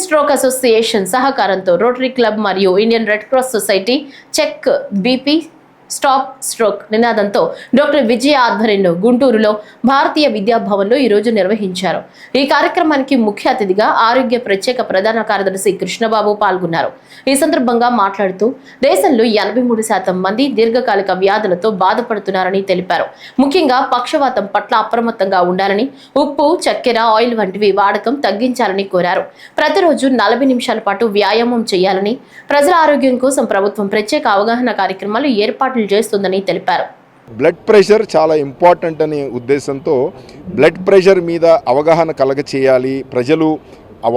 Stroke association సహకారంతో rotary club మరియు Indian Red Cross Society check BP stop stroke నినాదంతో doctor Vijaya ఆధ్వర్యంలో గుంటూరులో భారతీయ విద్యాభవన్లో ఈరోజు నిర్వహించారు. ఈ కార్యక్రమానికి ముఖ్య అతిథిగా ఆరోగ్య ప్రత్యేక ప్రధాన కార్యదర్శి కృష్ణబాబు పాల్గొన్నారు. ఈ సందర్భంగా మాట్లాడుతూ దేశంలో ఎనభై మూడు శాతం మంది దీర్ఘకాలిక వ్యాధులతో బాధపడుతున్నారని తెలిపారు. ముఖ్యంగా పక్షవాతం పట్ల అప్రమత్తంగా ఉండాలని ఉప్పు చక్కెర ఆయిల్ వంటివి వాడకం తగ్గించాలని కోరారు. ప్రతిరోజు నలభై నిమిషాల పాటు వ్యాయామం చేయాలని ప్రజల ఆరోగ్యం కోసం ప్రభుత్వం ప్రత్యేక అవగాహన కార్యక్రమాలు ఏర్పాట్లు చేస్తుందని తెలిపారు. బ్లడ్ ప్రెషర్ చాలా ఇంపార్టెంట్ అనే ఉద్దేశంతో బ్లడ్ ప్రెషర్ మీద అవగాహన కలగ చేయాలి ప్రజలు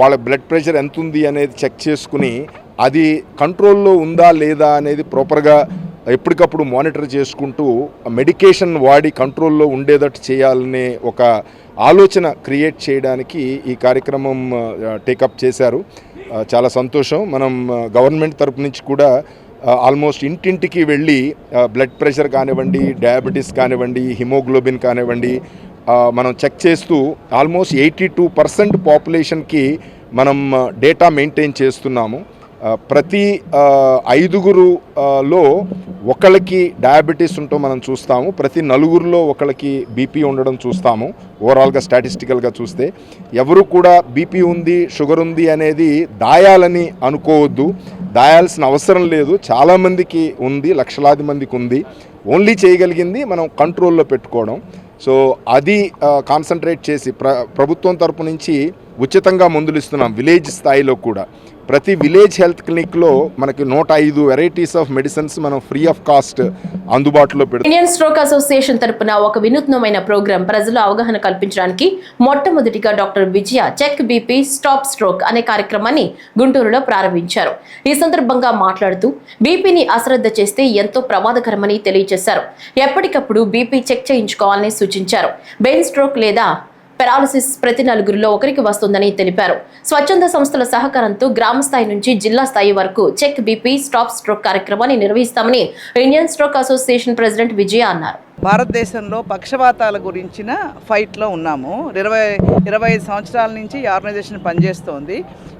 వాళ్ళ బ్లడ్ ప్రెషర్ ఎంత ఉంది అనేది చెక్ చేసుకుని అది కంట్రోల్లో ఉందా లేదా అనేది ప్రాపర్గా ఎప్పటికప్పుడు మానిటర్ చేసుకుంటూ మెడికేషన్ వాడి కంట్రోల్లో ఉండేటట్టు చేయాలనే ఒక ఆలోచన క్రియేట్ చేయడానికి ఈ కార్యక్రమం టేకప్ చేశారు. చాలా సంతోషం. మనం గవర్నమెంట్ తరపు నుంచి కూడా ఆల్మోస్ట్ ఇంటింటికి వెళ్ళి బ్లడ్ ప్రెషర్ కానివ్వండి డయాబెటీస్ కానివ్వండి హిమోగ్లోబిన్ కానివ్వండి మనం చెక్ చేస్తూ ఆల్మోస్ట్ ఎయిటీ టూ పర్సెంట్ పాపులేషన్కి మనం డేటా మెయింటైన్ చేస్తున్నాము. ప్రతి ఐదుగురులో ఒకళ్ళకి డయాబెటీస్ ఉంటూ మనం చూస్తాము ప్రతి నలుగురిలో ఒకళ్ళకి బీపీ ఉండడం చూస్తాము ఓవరాల్గా స్టాటిస్టికల్గా చూస్తే. ఎవరు కూడా బీపీ ఉంది షుగర్ ఉంది అనేది దాయాలని అనుకోవద్దు. దాయాల్సిన అవసరం లేదు. చాలామందికి ఉంది లక్షలాది మందికి ఉంది. ఓన్లీ చేయగలిగింది మనం కంట్రోల్లో పెట్టుకోవడం. సో అది కాన్సన్ట్రేట్ చేసి ప్ర ప్రభుత్వం తరపు నుంచి ఉచితంగా మందులు ఇస్తున్నాం విలేజ్ స్థాయిలో కూడా. ప్రతి విలేజ్ హెల్త్ క్లినిక్లో మనకి నూట ఐదు వెరైటీస్ ఆఫ్ మెడిసిన్స్ మనం ఫ్రీ ఆఫ్ కాస్ట్ అందుబాటులో పెడుతున్నాం ఇండియన్ స్ట్రోక్ అసోసియేషన్ తరపున ఒక వినూత్నమైన ప్రోగ్రాం ప్రజలు అవగాహన కల్పించడానికి మొట్టమొదటిగా doctor Vijaya check BP stop stroke అనే కార్యక్రమాన్ని గుంటూరులో ప్రారంభించారు. ఈ సందర్భంగా మాట్లాడుతూ బీపీని అశ్రద్ధ చేస్తే ఎంతో ప్రమాదకరమని తెలియజేశారు. ఎప్పటికప్పుడు బీపీ చెక్ చేయించుకోవాలని సూచించారు. బెయిన్ స్ట్రోక్ లేదా పెరాలసిస్ ప్రతి నలుగురిలో ఒకరికి వస్తుందని తెలిపారు. స్వచ్ఛంద సంస్థల సహకారంతో గ్రామ స్థాయి నుంచి జిల్లా స్థాయి వరకు చెక్ బీపీ స్టాప్ స్ట్రోక్ కార్యక్రమాన్ని నిర్వహిస్తామని Indian Stroke Association president Vijaya అన్నారు. భారతదేశంలో పక్షవాతాల గురించిన ఫైట్లో ఉన్నాము. ఇరవై ఇరవై ఐదు సంవత్సరాల నుంచి ఈ ఆర్గనైజేషన్ పనిచేస్తోంది.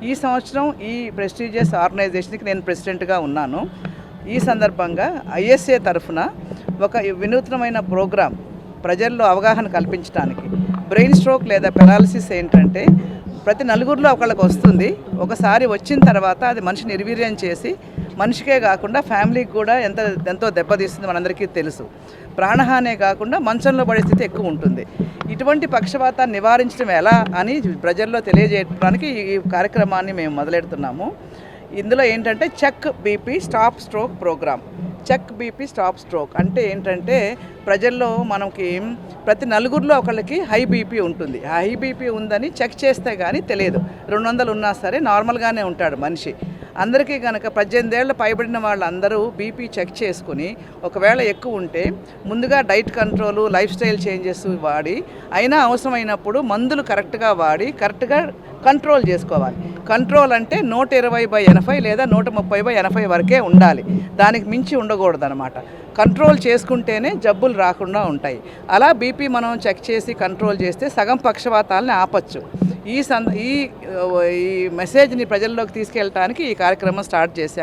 ఈ సంవత్సరం ఈ ప్రెస్టీజియస్ ఆర్గనైజేషన్కి నేను ప్రెసిడెంట్గా ఉన్నాను. ఈ సందర్భంగా ఐఎస్ఏ తరఫున ఒక వినూత్నమైన ప్రోగ్రాం ప్రజల్లో అవగాహన కల్పించడానికి బ్రెయిన్ స్ట్రోక్ లేదా పెరాలసిస్ ఏంటంటే ప్రతి నలుగురిలో ఒకళ్ళకి వస్తుంది. ఒకసారి వచ్చిన తర్వాత అది మనిషి నిర్వీర్యం చేసి మనిషికే కాకుండా ఫ్యామిలీకి కూడా ఎంత ఎంతో దెబ్బతీస్తుంది మనందరికీ తెలుసు. ప్రాణహానే కాకుండా మంచంలో పడే స్థితి ఎక్కువ ఉంటుంది. ఇటువంటి పక్షపాతాన్ని నివారించడం ఎలా అని ప్రజల్లో తెలియజేయడానికి ఈ కార్యక్రమాన్ని మేము మొదలెడుతున్నాము. ఇందులో ఏంటంటే check BP stop stroke programme. Check BP stop stroke అంటే ఏంటంటే ప్రజల్లో మనకి ప్రతి నలుగురిలో ఒకళ్ళకి హై బీపీ ఉంటుంది. ఆ హై బీపీ ఉందని చెక్ చేస్తే కానీ తెలియదు. రెండు వందలు ఉన్నా సరే నార్మల్గానే ఉంటాడు మనిషి. అందరికీ కనుక పద్దెనిమిది ఏళ్ళు పైబడిన వాళ్ళందరూ బీపీ చెక్ చేసుకుని ఒకవేళ ఎక్కువ ఉంటే ముందుగా diet control lifestyle changes వాడి అయినా అవసరమైనప్పుడు మందులు కరెక్ట్గా వాడి కరెక్ట్గా కంట్రోల్ చేసుకోవాలి. కంట్రోల్ అంటే నూట ఇరవై బై ఎనభై లేదా నూట ముప్పై బై ఎనభై వరకే ఉండాలి. దానికి మించి ఉండకూడదు అనమాట కంట్రోల్ చేసుకుంటేనే జబ్బులు రాకుండా ఉంటాయి. అలా బీపీ మనం చెక్ చేసి కంట్రోల్ చేస్తే సగం పక్షవాతాలని ఆపచ్చు. ఈ సంద ఈ ఈ మెసేజ్ని ప్రజల్లోకి తీసుకెళ్ళడానికి ఈ కార్యక్రమం స్టార్ట్ చేశాము.